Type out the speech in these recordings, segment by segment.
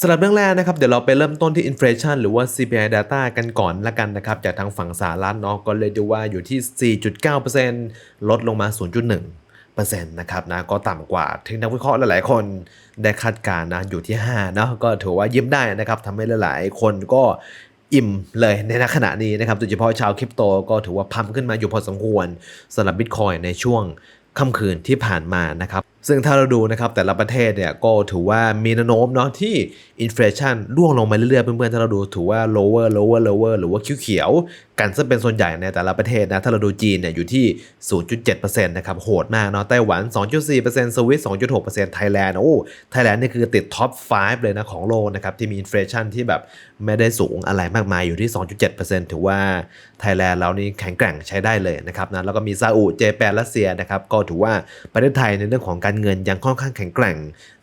สำหรับเรื่องแรกนะครับเดี๋ยวเราไปเริ่มต้นที่ inflation หรือว่า CPI data กันก่อนละกันนะครับจากทางฝั่งสหรัฐเนาะก็เลยดูว่าอยู่ที่ 4.9%ลดลงมา 0.1%นะครับนะก็ต่ำกว่าที่นักวิเคราะห์หลายๆ คนได้คาดการณ์นะอยู่ที่5เนาะก็ถือว่ายิ้มได้นะครับทำให้หลาย ๆ คนก็อิ่มเลยในขณะนี้นะครับโดยเฉพาะชาวคริปโตก็ถือว่าพัมขึ้นมาอยู่พอสมควรสำหรับบิตคอยในช่วงค่ำคืนที่ผ่านมานะครับ ซึ่งถ้าเราดูนะครับแต่ละประเทศเนี่ยก็ถือว่ามีแนวโน้มเนาะที่อินฟลชันร่วงลงมาเรื่อยๆเพื่อนๆถ้าเราดูถือว่า lower lower lower หรือว่าเขียวๆกันซะเป็นส่วนใหญ่ในแต่ละประเทศนะถ้าเราดูจีนเนี่ยอยู่ที่ 0.7%นะครับโหดมากเนาะไต้หวัน 2.4%สวิต2.6%ไทยแลนด์โอ้ไทยแลนด์นี่คือติดท็อป 5 เลยนะของโลกนะครับที่มีอินฟลชันที่แบบไม่ได้สูงอะไรมากมายอยู่ที่ 2.7%ถือว่าไทยแลนด์เรานี่แข็งแกร่งใช้ได้เลยนะครับนะแล้วก็มีซาอุเจแปนรัสเซียนะครับก็ถือว่าประเทศไทยในเรื่องของการเงินยังค่อนข้างแข็งแกร่ง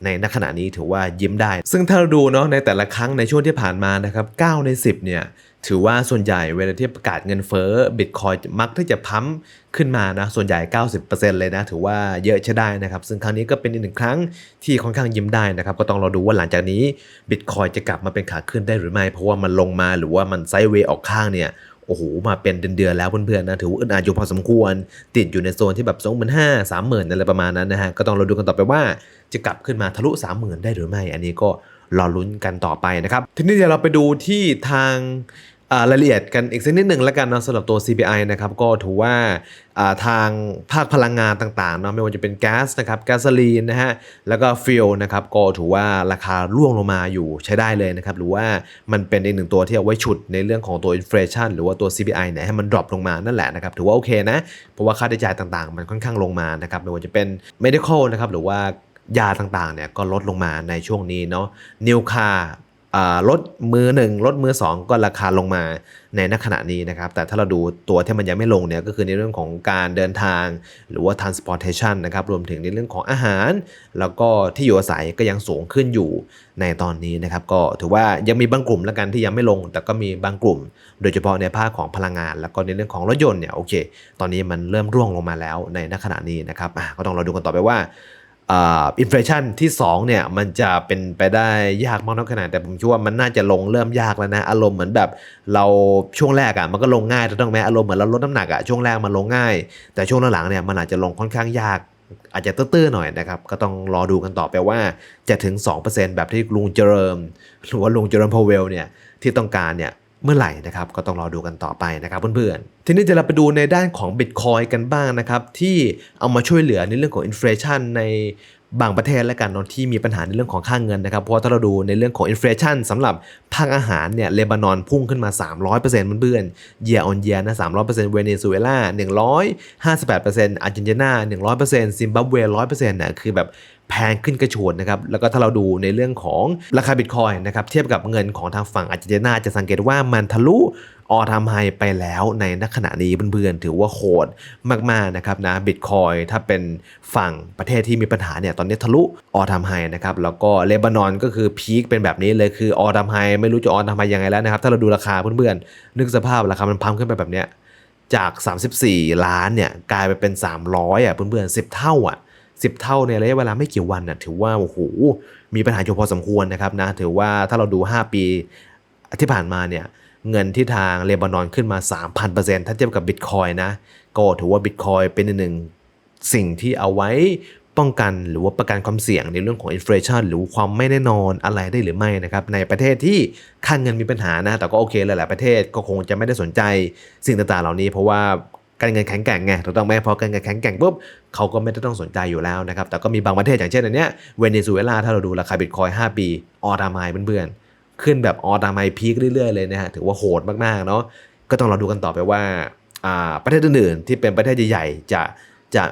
ในณขณะนี้ถือว่ายิ้มได้ ซึ่งถ้าเราดูเนาะในแต่ละครั้งในช่วงที่ผ่านมานะครับ9ใน 10 เนี่ยถือว่าส่วนใหญ่เวลาที่ประกาศเงินเฟ้อบิตคอยมักที่จะพัมขึ้นมานะ ส่วนใหญ่ 90%เลยนะ ถือว่าเยอะใช้ได้นะครับ ซึ่งครั้งนี้ก็เป็นอีกหนึ่งครั้งที่ค่อนข้างยิ้มได้นะครับ ก็ต้องรอดูว่าหลังจากนี้บิตคอยจะกลับมาเป็นขาขึ้นได้หรือไม่ เพราะว่ามันลงมาหรือว่ามันไซด์เวย์ออกข้างเนี่ย โอ้โหมาเป็นเดือนๆแล้วเพื่อนๆนะถือว่าอึดอัดอยู่พอสมควร ติดอยู่ในโซนที่แบบสองหมื่นห้าสามหมื่นอะไรประมาณนั้นนะฮะก็ต้องเราดูกันต่อไปว่าจะกลับขึ้นมาทะลุสามหมื่นได้หรือไม่ อันนี้ก็รอลุ้นกันต่อไปนะครับทีนี้เดี๋ยวเราไปดูที่ทาง รายละเอียดกันอีกสักนิดหนึ่งแล้วกันนะสำหรับตัว CPI นะครับก็ถือว่าทางภาคพลังงานต่างๆเนาะไม่ว่าจะเป็นแก๊สนะครับแก๊สโซลีนนะฮะแล้วก็ฟิลนะครับก็ถือว่าราคาร่วงลงมาอยู่ใช้ได้เลยนะครับหรือว่ามันเป็นอีกหนึ่งตัวที่เอาไว้ฉุดในเรื่องของตัวอินฟลชันหรือว่าตัว CPI เนี่ยให้มันดรอปลงมานั่นแหละนะครับถือว่าโอเคนะเพราะว่าค่าใช้จ่ายต่างๆ มันค่อนข้างลงมานะครับไม่ว่าจะเป็น medical นะครับหรือว่ายาต่างๆเนี่ยก็ลดลงมาในช่วงนี้เนาะนิวคา รถมือหนึ่งรถมือ2ก็ราคาลงมาในณขณะนี้นะครับ แต่ถ้าเราดูตัวที่มันยังไม่ลงเนี่ยก็คือในเรื่องของการเดินทาง หรือว่า transportation นะครับรวมถึงในเรื่องของอาหาร แล้วก็ที่อยู่อาศัยก็ยังสูงขึ้นอยู่ในตอนนี้นะครับ ก็ถือว่ายังมีบางกลุ่มแล้วกันที่ยังไม่ลง แต่ก็มีบางกลุ่ม โดยเฉพาะในภาคของพลังงาน แล้วก็ในเรื่องของรถยนต์เนี่ยโอเค ตอนนี้มันเริ่มร่วงลงมาแล้วในณขณะนี้นะครับก็ต้องเราดูกันต่อไปว่า อินฟลชันที่2เนี่ยมันจะเป็นไปได้ยากมากน้อยขนาดแต่ผมคิดว่ามันน่าจะลงเริ่มยากแล้วนะ อารมณ์เหมือนแบบเราช่วงแรกอะ่ะมันก็ลงง่ายถูกต้องไหมอารมณ์เหมือนเราลดน้ำหนักอะ่ะช่วงแรกมันลงง่าย แต่ช่วงหลังๆเนี่ยมันอาจจะลงค่อนข้างยาก อาจจะตื้อๆหน่อยนะครับก็ต้องรอดูกันต่อไปว่าจะถึง 2%แบบที่ลุงเจริญหรือว่าลุงเจริญพาวเวลเนี่ยที่ต้องการเนี่ย เมื่อไหร่นะครับก็ต้องรอดูกันต่อไปนะครับเพื่อนๆ ทีนี้จะเราไปดูในด้านของ Bitcoin กันบ้างนะครับที่เอามาช่วยเหลือในเรื่องของอินฟลชันในบางประเทศและกันที่มีปัญหาในเรื่องของค่างเงินนะครับ เพราะถ้าเราดูในเรื่องของอินฟลชันสำหรับภาคอาหารเนี่ยเลบานอนพุ่งขึ้นมา 300%เพื่อนๆเยียร์ออนเยียร์นะ 300%เวเนซุเอลา158%อาร์เจนตินา100%ซิมบับเว100%นะคือแบบ แพงขึ้นกระโชนนะครับแล้วก็ถ้าเราดูในเรื่องของราคาบิตคอยนะครับเทียบกับเงินของทางฝั่งอาร์เจนตินาจะสังเกตว่ามันทะลุออทำไฮไปแล้วในณขณะนี้เพื่อนๆ ถือว่าโหดมากๆนะครับนะบิตคอยถ้าเป็นฝั่งประเทศที่มีปัญหาเนี่ยตอนนี้ทะลุออทำไฮนะครับแล้วก็เลบานอนก็คือพีคเป็นแบบนี้เลยคือออทำไฮไม่รู้จะออทำไฮยังไงแล้วนะครับถ้าเราดูราคาเพื่อนๆ นึกสภาพราคามันพังขึ้นไปแบบเนี้ยจาก 34 ล้านเนี่ยกลายไปเป็น 300อะเพื่อนๆ10 เท่าอะ 10 เท่าในระยะเวลาไม่กี่วันน่ะถือว่าโอ้โหมีปัญหาอยู่พอสมควรนะครับนะถือว่าถ้าเราดู 5 ปีที่ผ่านมาเนี่ยเงินที่ทางเลบานอนขึ้นมา 3,000%ถ้าเทียบกับบิตคอยนะก็ถือว่าบิตคอยเป็นหนึ่งสิ่งที่เอาไว้ป้องกันหรือว่าประกันความเสี่ยงในเรื่องของอินฟลชันหรือความไม่แน่นอนอะไรได้หรือไม่นะครับในประเทศที่ค่างเงินมีปัญหานะแต่ก็โอเคหลายๆประเทศก็คงจะไม่ได้สนใจสิ่งต่างๆเหล่านี้ เพราะว่า การเงินแข็งแกร่งไงถูกต้องไหมพอการเงินแข็งแกร่งปุ๊บเขาก็ไม่ได้ต้องสนใจอยู่แล้วนะครับแต่ก็มีบางประเทศอย่างเช่นอันเนี้ยเวเนซุเอลาถ้าเราดูราคาบิตคอย5ปีออทามายเพื่อนๆขึ้นแบบออทามายพีคเรื่อยๆเลยนะฮะถือว่าโหดมากๆเนาะก็ต้องรอดูกันต่อไปว่าประเทศอื่นๆที่เป็นประเทศใหญ่ๆจะจะ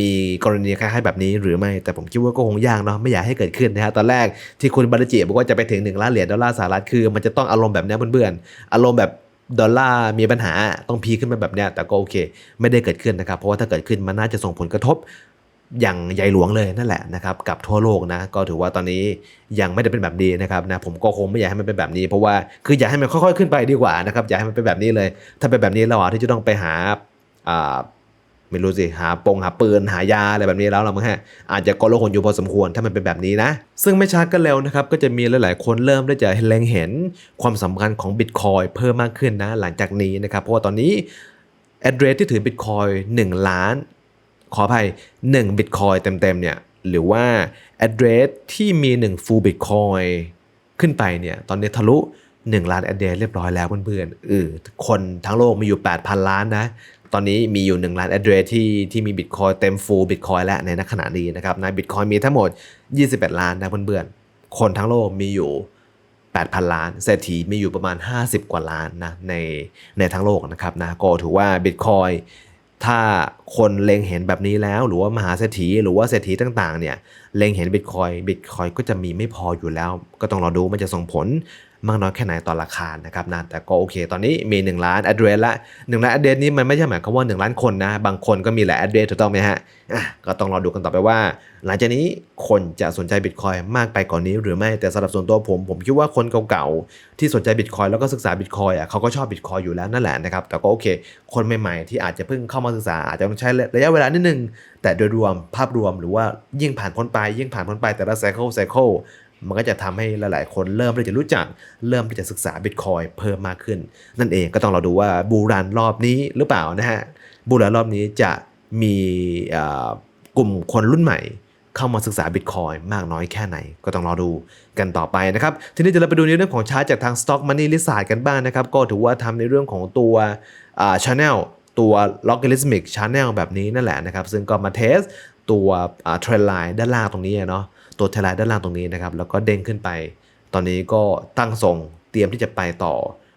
มีกรณีคล้ายๆแบบนี้หรือไม่ แต่ผมคิดว่าก็คงยากเนาะไม่อยากให้เกิดขึ้นนะฮะตอนแรกที่คุณบาร์จิบอกว่าจะไปถึง 1 ล้านเหรียญดอลลาร์สหรัฐคือ มันจะต้องอารมณ์แบบนี้เพื่อนๆอารมณ์แบบ ดอลลาร์มีปัญหาต้องพีขึ้นมาแบบเนี้ยแต่ก็โอเค ไม่ได้เกิดขึ้นนะครับ เพราะว่าถ้าเกิดขึ้นมันน่าจะส่งผลกระทบอย่างใหญ่หลวงเลยนั่นแหละนะครับกับทั่วโลกนะก็ถือว่าตอนนี้ยังไม่ได้เป็นแบบนี้นะครับนะผมก็คงไม่อยากให้มันเป็นแบบนี้ เพราะว่าคืออยากให้มันค่อยๆขึ้นไปดีกว่านะครับอยากให้มันเป็นแบบนี้เลย ถ้าเป็นแบบนี้เราอาจที่จะต้องไปหา ไม่รู้สิ หาปงหาปืนหายาอะไรแบบนี้แล้วเรามั้งฮะอาจจะก็โลหนอยู่พอสมควรถ้ามันเป็นแบบนี้นะ ซึ่งไม่ช้าก็เร็วนะครับ ก็จะมีหลาย ๆ คนเริ่มที่จะเล็งเห็นความสำคัญของบิตคอยเพิ่มมากขึ้นนะ หลังจากนี้นะครับ เพราะว่าตอนนี้ address ที่ถือบิตคอย1ล้าน ขออภัย1บิตคอยเต็ม ๆ เนี่ย หรือว่า address ที่มี1 full bitcoin ขึ้นไปเนี่ย ตอนนี้ทะลุ 1 ล้าน address เรียบร้อยแล้วเพื่อนๆเออคนทั้งโลกมีอยู่ 8,000 ล้านนะ ตอนนี้มีอยู่ 1 ล้าน address ที่ที่มี bitcoin เต็ม full bitcoin แล้วในขณะนี้นะครับในะ bitcoin มีทั้งหมด 21 ล้านนะเพื่อนๆ คนทั้งโลกมีอยู่ 8,000 ล้านเศรษฐีมีอยู่ประมาณ 50 กว่าล้านนะในในทั้งโลกนะครับนะก็ถือว่า Bitcoin ถ้าคนเล็งเห็นแบบนี้แล้วหรือว่ามหาเศรษฐีหรือว่าเศรษฐีต่างๆเนี่ยเล็งเห็น Bitcoin Bitcoin ก็จะมีไม่พออยู่แล้ว ก็ต้องรอดูมันจะส่งผล มากน้อยแค่ไหนต่อราคานะครับนะแต่ก็โอเค ตอนนี้มี 1 ล้าน address ละ1ล้าน address นี้มันไม่ใช่หมายความว่า 1 ล้านคนนะบางคนก็มีหลาย address ถูกต้องไหมฮะอะก็ต้องรอดูกันต่อไปว่า หลังจากนี้คนจะสนใจ Bitcoin มากไปกว่านนี้หรือไม่แต่สำหรับส่วนตัวผม ผมคิดว่าคนเก่าๆที่สนใจ Bitcoin แล้วก็ศึกษา Bitcoin อะเขาก็ชอบ Bitcoin อยู่แล้วนั่นแหละนะครับแต่ก็โอเค คนใหม่ๆ ที่อาจจะเพิ่งเข้ามาศึกษาอาจจะต้องใช้ระยะเวลานิดนึงแต่โดยรวมภาพรวมหรือว่ายิ่งผ่านพ้นไปยิ่งผ่านพ้นไปแต่ละ cycle cycle มันก็จะทำให้หลาย ๆ คนเริ่มที่จะรู้จัก เริ่มที่จะศึกษา Bitcoin เพิ่มมากขึ้น นั่นเองก็ต้องเราดูว่าบูรันรอบนี้หรือเปล่านะฮะบูรันรอบนี้จะมีกลุ่มคนรุ่นใหม่ เข้ามาศึกษา Bitcoin มากน้อยแค่ไหน ก็ต้องรอดูกันต่อไปนะครับ ทีนี้จะเราไปดูในเรื่องของชาร์ตจากทาง Stock Money l i s t กันบ้างนะครับ ก็ถือว่าทำในเรื่องของตัวอ่า Channel ตัว Logarithmic Channel แบบนี้นั่นแหละนะครับ ซึ่งก็มาเทส ตัวอ่า Trend Line ด้านล่างตรงนี้เนาะตัว Trend Line ด้านล่างตรงนี้นะครับแล้วก็เด้งขึ้นไป ตอนนี้ก็ตั้งทรงเตรียมที่จะไปต่อ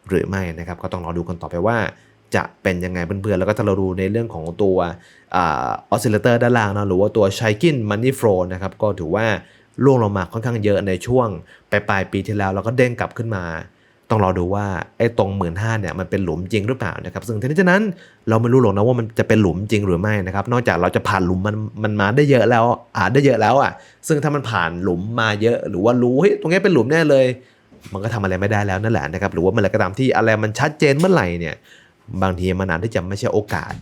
หรือไม่นะครับ ก็ต้องรอดูกันต่อไปว่าจะเป็นยังไงเพื่อนๆ แล้วก็ถ้าเราดูในเรื่องของตัวออสซิเลเตอร์ด้านล่างนะหรือว่าตัวช h กินมันนี่โฟลนะครับก็ถือว่าล่วงลงมาค่อนข้างเยอะในช่วงปลายปลายปีที่แล้ว แล้วก็เด้งกลับขึ้นมา ต้องรอดูว่าไอ้ตรงหมื่นห้าเนี่ยมันเป็นหลุมจริงหรือเปล่านะครับซึ่งทั้งนี้ฉะนั้นเราไม่รู้หรอกนะว่ามันจะเป็นหลุมจริงหรือไม่นะครับนอกจากเราจะผ่านหลุมมันมันมาได้เยอะแล้วอ่าได้เยอะแล้วอะซึ่งถ้ามันผ่านหลุมมาเยอะ หรือว่ารู้เฮ้ยตรงนี้เป็นหลุมแน่เลย มันก็ทำอะไรไม่ได้แล้วนั่นแหละนะครับหรือว่าเมื่อไรก็ตามที่อะไรมันชัดเจนเมื่อไหร่เนี่ยบางทีมันอาจที่จะไม่ใช่โอกาส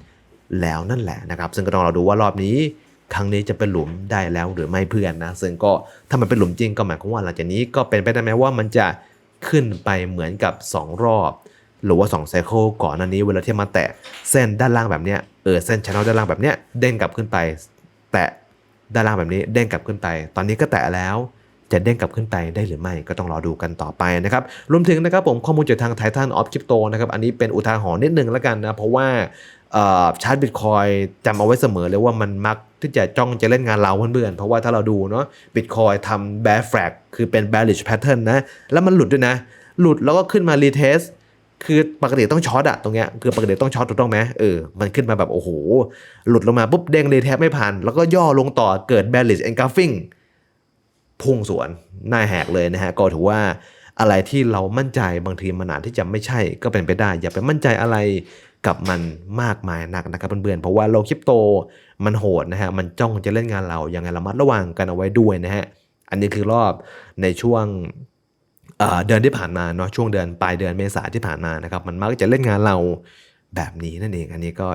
แล้วนั่นแหละนะครับ ซึ่งก็ต้องเราดูว่ารอบนี้ครั้งนี้จะเป็นหลุมได้แล้วหรือไม่เพื่อนนะซึ่งก็ถ้ามันเป็นหลุมจริงก็หมายความว่าหลังจากนี้ก็เป็นไปได้ไหมว่ามันจะ ขึ้นไปเหมือนกับ 2 รอบ หรือว่า2ไซเคิลก่อนหน้านี้เวลาที่มาแตะเส้นด้านล่างแบบเนี้ยเออเส้นช n นด้านล่างแบบเนี้ยเด้งกลับขึ้นไป แตะด้านล่างแบบนี้เด้งกลับขึ้นไป ตอนนี้ก็แตะแล้วจะเด้งกลับขึ้นไปได้หรือไม่ก็ต้องรอดูกันต่อไปนะครับรวมถึงนะครับผมข้อมูลจากทางไททันออฟคริปโตนะครับอันนี้เป็นอุทาหรณ์นิดนึงแล้วกันนะเพราะว่าชาร์ตบิตคอยจำเอาไว้เสมอเลยว่ามันมัก ที่จะจ้องจะเล่นงานเราเพื่อนๆ เพราะว่าถ้าเราดูเนาะบิตคอยทำ bear flag คือเป็น bearish pattern นะ แล้วมันหลุดด้วยนะ หลุดแล้วก็ขึ้นมา retest คือปกติต้องช็อตอะตรงเนี้ยคือปกติต้องช็อตถูกต้องไหมเออมันขึ้นมาแบบโอ้โห หลุดลงมาปุ๊บเด้งรีเทสไม่ผ่าน แล้วก็ย่อลงต่อเกิด bearish engulfing พุ่งสวนหน้าแหกเลยนะฮะก็ถือว่าอะไรที่เรามั่นใจบางทีมันอาจที่จะไม่ใช่ก็เป็นไปได้ อย่าไปมั่นใจอะไร กับมันมากมายนักนะครับเพื่อนๆเพราะว่าโลกคริปโตมันโหดนะฮะมันจ้องจะเล่นงานเราอย่างไงระมัดระวังกันเอาไว้ด้วยนะฮะอันนี้คือรอบในช่วงเอ่อเดือนที่ผ่านมาเนาะช่วงเดือนปลายเดือนเมษาที่ผ่านมานะครับมันมักจะเล่นงานเราแบบนี้นั่นเองอันนี้ก็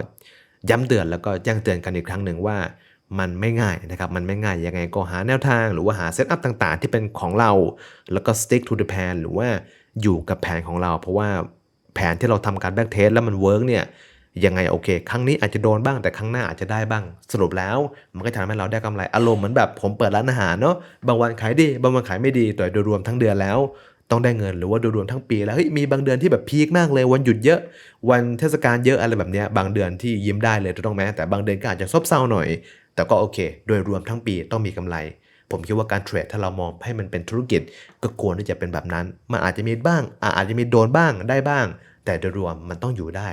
ย้ำเตือนแล้วก็แจ้งเตือนกันอีกครั้งหนึ่งว่ามันไม่ง่ายนะครับ มันไม่ง่ายยังไงก็หาแนวทางหรือว่าหาเซตอัพต่างๆ ที่เป็นของเรา แล้วก็ stick to the plan หรือว่าอยู่กับแผนของเรา เพราะว่า แผนที่เราทำการแบ็กเทสแล้วมันเวิร์กเนี่ยยังไงโอเค ครั้งนี้อาจจะโดนบ้างแต่ครั้งหน้าอาจจะได้บ้าง สรุปแล้วมันก็ทำให้เราได้กำไรอารมณ์เหมือนแบบผมเปิดร้านอาหารเนาะบางวันขายดีบางวันขายไม่ดีแต่โดยรวมทั้งเดือนแล้ว ต้องได้เงินหรือว่าโดยรวมทั้งปี แล้วเฮ้ยมีบางเดือนที่แบบพีคมากเลยวันหยุดเยอะ วันเทศกาลเยอะอะไรแบบเนี้ยบางเดือนที่ยิ้มได้เลยถูกต้องไหมแต่บางเดือนก็อาจจะซบเซาหน่อย แต่ก็โอเค โดยรวมทั้งปีต้องมีกำไร ผมคิดว่าการเทรดถ้าเรามองให้มันเป็นธุรกิจ ก็ควรที่จะเป็นแบบนั้น มันอาจจะมีบ้าง อาจจะมีโดนบ้างได้บ้าง แต่โดยรวมมันต้องอยู่ได้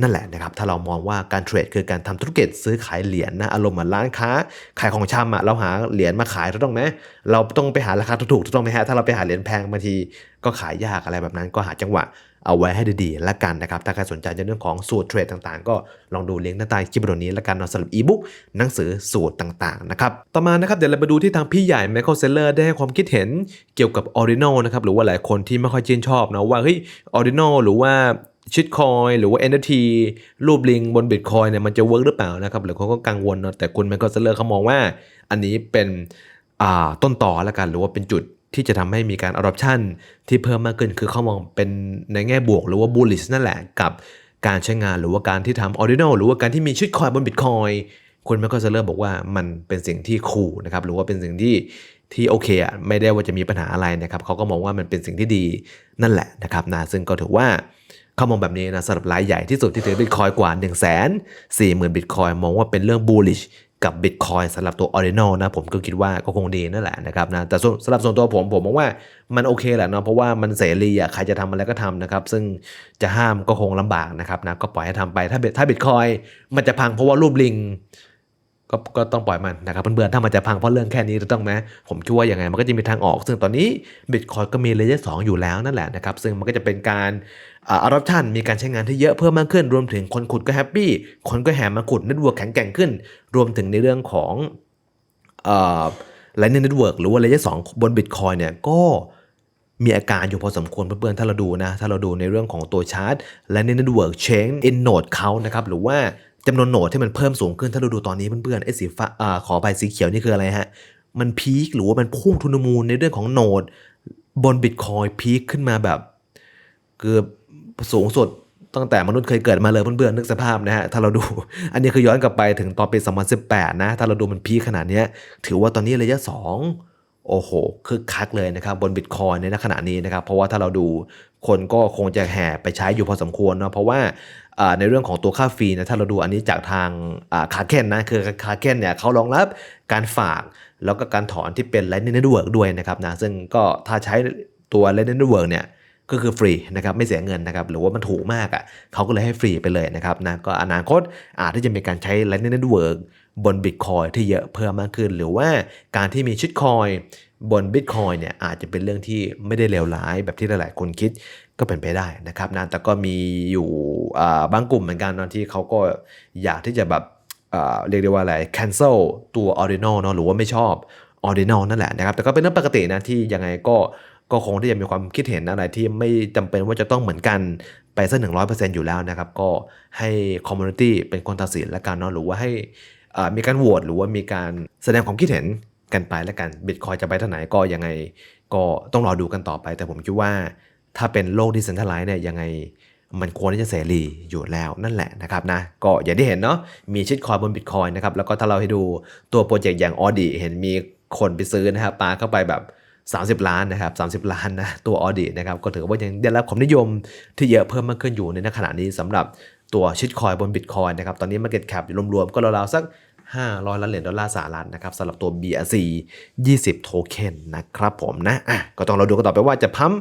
นั่นแหละนะครับ ถ้าเรามองว่าการเทรดคือการทำธุรกิจซื้อขายเหรียญนะอารมณ์เหมือนร้านค้า ขายของชำอะเราหาเหรียญมาขายถูกต้องไหมเราต้องไปหาราคาถูกถูกต้องไหมฮะถ้าเราไปหาเหรียญแพงบางทีก็ขายยากอะไรแบบนั้นก็หาจังหวะ เอาไว้ให้ดีๆละกันนะครับ ถ้าใครสนใจในเรื่องของสูตรเทรดต่างๆ ก็ลองดูลิงก์หน้าใต้คลิปวิดีโอนี้ละกันนาะสำหรับอีบุ๊กหนังสือสูตรต่างๆนะครับต่อมานะครับเดี๋ยวเราไปดูที่ทางพี่ใหญ่ Michael Saylor ได้ให้ความคิดเห็นเกี่ยวกับ Ordinal นะครับหรือว่าหลายคนที่ไม่ค่อยชื่นชอบนะว่าเฮ้ย Ordinal หรือว่าชิดคอยหรือว่า NFT รูปลิงบน Bitcoin เนี่ยมันจะเวิร์กหรือเปล่านะครับหรือเขาก็กังวลเนาะแต่คุณแมนก็เซเลอร์เขามองว่า อันนี้เป็นต้นต่อแล้วกัน หรือว่าเป็นจุด ที่จะทำให้มีการ adoption ที่เพิ่มมากขึ้น คือเขามองเป็นในแง่บวกหรือว่า bullish นั่นแหละกับการใช้งานหรือว่าการที่ทำ ordinal หรือว่าการที่มีชิดคอยบน Bitcoin คุณแมนก็เซเลอร์บอกว่ามันเป็นสิ่งที่คูลนะครับหรือว่าเป็นสิ่งที่ที่โอเคอะไม่ได้ว่าจะมีปัญหาอะไรนะครับเขาก็มองว่ามันเป็นสิ่งที่ดีนั่นแหละนะครับนะซึ่งก็ถือว่าเขามองแบบนี้นะสำหรับรายใหญ่ที่สุดที่ถือบิตคอยกว่า 1 4 0 0 0 0บิตคอยมองว่าเป็นเรื่อง bullish กับบิ กับบิตคอยสำหรับตัว ordinal นะผมก็คิดว่าก็คงดีนั่นแหละนะครับนะแต่ส่วนสำหรับส่วนตัวผมผมมองว่ามันโอเคแหละเนาะเพราะว่ามันเสรีอะใครจะทำอะไรก็ทำนะครับ ซึ่งจะห้ามก็คงลำบากนะครับนะก็ปล่อยให้ทำไปถ้าถ้าบิตคอยมันจะพังเพราะว่ารูปลิง ก็ก็ต้องปล่อยมันนะครับเพื่อนๆถ้ามันจะพังเพราะเรื่องแค่นี้ถูกต้องไหมผมคิดว่ายังไงมันก็จะมีทางออก ซึ่งตอนนี้บิตคอยก็มีเลเยอร์สอยู่แล้วนั่นแหละนะครับ ซึ่งมันก็จะเป็นการอา adoption มีการใช้งานที่เยอะเพิ่มมากขึ้น รวมถึงคนขุดก็แฮปปี้คนก็แห่มาขุดเน็ตเวิร์กแข็งแกร่งขึ้น รวมถึงในเรื่องของเอ่อ Lightning Network หรือว่าเลเยอร์สบน Bitcoin เนี่ยก็มีอาการอยู่พอสมควรเพื่อนๆถ้าเราดูนะ ถ้าเราดูในเรื่องของตัวชาร์ต Lightning Network Chain in Node เขานะครับ หรือว่า จำนวนโหนดที่มันเพิ่มสูงขึ้นถ้าเราดูตอนนี้เพื่อนๆไอ้สีฟ้าอขอไปสีเขียวนี่คืออะไรฮะ มันพีคหรือว่ามันพุ่งทุนมูลในเรื่องของโหนด บน Bitcoin พีคขึ้นมาแบบเกือบสูงสุดตั้งแต่มนุษย์เคยเกิดมาเลยเพื่อนๆนึกสภาพนะฮะถ้าเราดู อันนี้คือย้อนกลับไปถึงตอนปี 2018 นะ ถ้าเราดูมันพีคขนาดนี้ถือว่าตอนนี้ระยะ 2 โอ้โหคึกคักเลยนะครับบนบิตคอยในขณะนี้นะครับ เพราะว่าถ้าเราดูคนก็คงจะแห่ไปใช้อยู่พอสมควรเนาะเพราะว่า ในเรื่องของตัวค่าฟรีนะถ้าเราดูอันนี้จากทางคาเคนนะคือคาเคนเนี่ยเขารองรับการฝาก แล้วก็การถอนที่เป็น Lightning Network ด้วยนะครับนะซึ่งก็ถ้าใช้ตัว Lightning Network เนี่ยก็คือฟรีนะครับไม่เสียเงินนะครับหรือว่ามันถูกมากอะ่ะเขาก็เลยให้ฟรีไปเลยนะครับนะก็อนาคตอาจที่จะมีการใช้ Lightning Network บน Bitcoin ที่เยอะเพิ่มมากขึ้น หรือว่าการที่มีชิดคอยบน Bitcoin เนี่ยอาจจะเป็นเรื่องที่ไม่ได้เลวร้ายแบบที่หลาย ๆ คนคิดก็เป็นไปได้นะครับนะแต่ก็มีอยู่บางกลุ่มเหมือนกันนอะที่เขาก็อยากที่จะแบบเรียกได้ว่าอะไร cancel ตัว ordinal เนาะหรือว่าไม่ชอบ ordinal นั่นแหละนะครับ แต่ก็เป็นเรื่องปกตินะที่ยังไงก็ก็คงที่จะมีความคิดเห็นอะไรที่ไม่จำเป็นว่าจะต้องเหมือนกันไปสักหนึ่งร้อยเปอร์เซ็นต์อยู่แล้วนะครับ ก็ให้ community เป็นคนตัดสินแล้วกันเนาะหรือว่าให้ มีการโหวตหรือว่ามีการแสดงความคิดเห็นกันไปแล้วกันบิตคอยจะไปทางไหนก็ยังไง ก็ต้องรอดูกันต่อไป แต่ผมคิดว่าถ้าเป็นโลกดิจิทัลไลซ์เนี่ยยังไงมันควรที่จะเสรีอยู่แล้วนั่นแหละนะครับนะก็อย่างที่เห็นเนาะมีชิดคอยบนบิตคอยนะครับแล้วก็ถ้าเราให้ดูตัวโปรเจกต์อย่างออดีเห็นมีคนไปซื้อนะครับปาเข้าไปแบบ 30 ล้านนะครับ30 ล้านนะตัวออดีนะครับก็ถือว่ายังได้รับความนิยมที่เยอะเพิ่มมากขึ้นอยู่ในขณะนี้สำหรับ ตัวชิดคอยบนบิตคอยนะครับตอนนี้ Market Cap รวมๆก็ราวๆสัก 500 ล้านเหรียญดอลลาร์สหรัฐนะครับสำหรับตัว BRC 20 โทเค็นนะครับผมนะอะก็ต้องเราดูกันต่อไปว่าจะพัม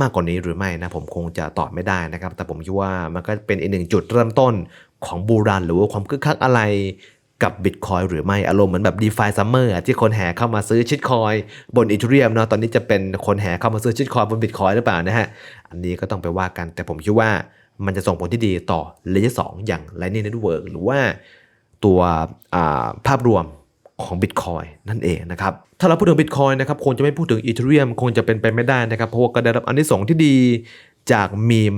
มากกว่านี้หรือไม่นะผมคงจะตอบไม่ได้นะครับ แต่ผมคิดว่ามันก็เป็นอีกหนึ่งจุดเริ่มต้นของบูรันหรือว่าความคึกคักอะไรกับ Bitcoin หรือไม่อารมณ์เหมือนแบบ DeFi Summer อะที่คนแห่เข้ามาซื้อชิดคอยบน Ethereum เนาะตอนนี้จะเป็นคนแห่เข้ามาซื้อชิดคอยบน Bitcoin หรือเปล่านะฮะ อันนี้ก็ต้องไปว่ากันแต่ผมคิดว่า มันจะส่งผลที่ดีต่อเลเยอร์สอย่าง Lightning Network หรือว่าตัวาภาพรวมของ Bitcoin นั่นเองนะครับ ถ้าเราพูดถึง Bitcoin นะครับคงจะไม่พูดถึง Ethereum คงจะเป็นไปไม่ได้นะครับ เพราะว่าก็ได้รับอันที่สงส์ที่ดีจากมีม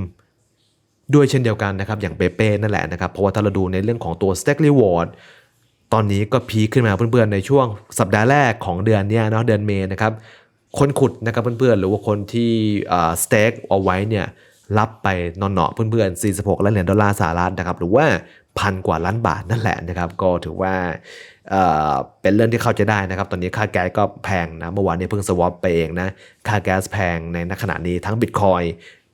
ด้วยเช่นเดียวกันนะครับ อย่างเปเป้นั่นแหละนะครับ เพราะว่าถ้าเราดูในเรื่องของตัว Stack Reward ตอนนี้ก็พีคขึ้นมาเพื่อนๆในช่วงสัปดาห์แรกของเดือนเนี้ยเนาะเดือนเมษนะครับคนขุดนะครับเพื่อนๆหรือว่าคนที่สเต็กเอาไว้เนี่ย รับไปนอนเนาะเพื่อนๆ 46ล้านเหรียญดอลลาร์สหรัฐนะครับ หรือว่าพันกว่าล้านบาทนั่นแหละนะครับ ก็ถือว่าเเป็นเรื่องที่เข้าใจได้นะครับ ตอนนี้ค่าแก๊สก็แพงนะ เมื่อวานนี้เพิ่งสวอปไปเองนะ ค่าแก๊สแพงในขณะนี้ทั้งบิตคอย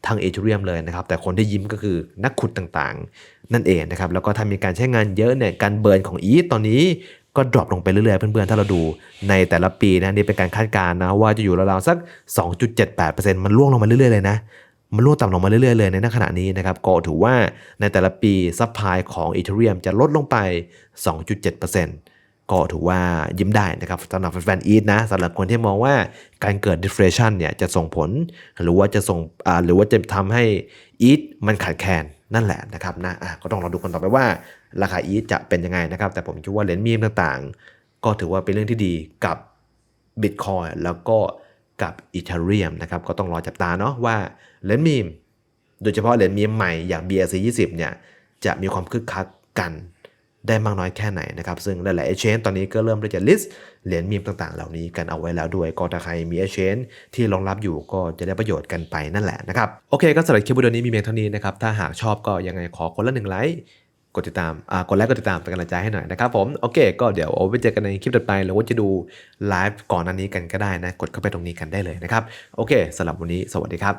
ทั้งเอ h เรียมเลยนะครับ แต่คนที่ยิ้มก็คือนักขุดต่างๆ นั่นเองนะครับ แล้วก็ถ้ามีการใช้งานเยอะเนี่ย การเบิร์นของอีทตอนนี้ก็ดรอปลงไปเรื่อยๆ เพื่อนๆ ถ้าเราดูในแต่ละปีนะนี่เป็นการคาดการณ์นะว่าจะอยู่ราวๆสัก 2.78%มันร่วงลงมาเรื่อยๆ เลยนะ มันร่วงต่ำลงมาเรื่อยๆเลยในขณะนี้นะครับก็ถือว่าในแต่ละปีซัพพลายของอีเทเรียมจะลดลงไป 2.7%ก็ถือว่ายิ้มได้นะครับสำหรับแฟนๆอีทนะสำหรับคนที่มองว่าการเกิด deflation เนี่ยจะส่งผล หรือว่าจะส่งหรือว่าจะทำให้อีทมันขาดแคลนนั่นแหละนะครับนะอะก็ต้องรอดูกันต่อไปว่า ราคาอีทจะเป็นยังไงนะครับ แต่ผมคิดว่าเหรียญมีมต่างๆ ก็ถือว่าเป็นเรื่องที่ดีกับ Bitcoin แล้วก็ กับ Ethereum นะครับก็ต้องรอจับตาเนาะว่าเหรียญมีมโดยเฉพาะเหรียญมีมใหม่อย่าง BRC 20เนี่ยจะมีความคึกคักกันได้มากน้อยแค่ไหนนะครับ ซึ่งหลายๆ exchange ตอนนี้ก็เริ่มที่จะ list เหรียญมีมต่างๆ เหล่านี้กันเอาไว้แล้วด้วย ก็ถ้าใครมี exchange ที่รองรับอยู่ก็จะได้ประโยชน์กันไปนั่นแหละนะครับ โอเคก็สำหรับคลิปวิดีโอนี้มีเพียงเท่านี้นะครับ ถ้าหากชอบก็ยังไงขอคนละหนึ่งไลค์ กดติดตามอ่ากดไลค์กดติดตามเป็นกำลังใจให้หน่อยนะครับผมโอเค ก็เดี๋ยวไปเจอกันในคลิปต่อไปหรือว่าจะดูไลฟ์ก่อนหน้านี้กันก็ได้นะ กดเข้าไปตรงนี้กันได้เลยนะครับ โอเคสำหรับวันนี้สวัสดีครับ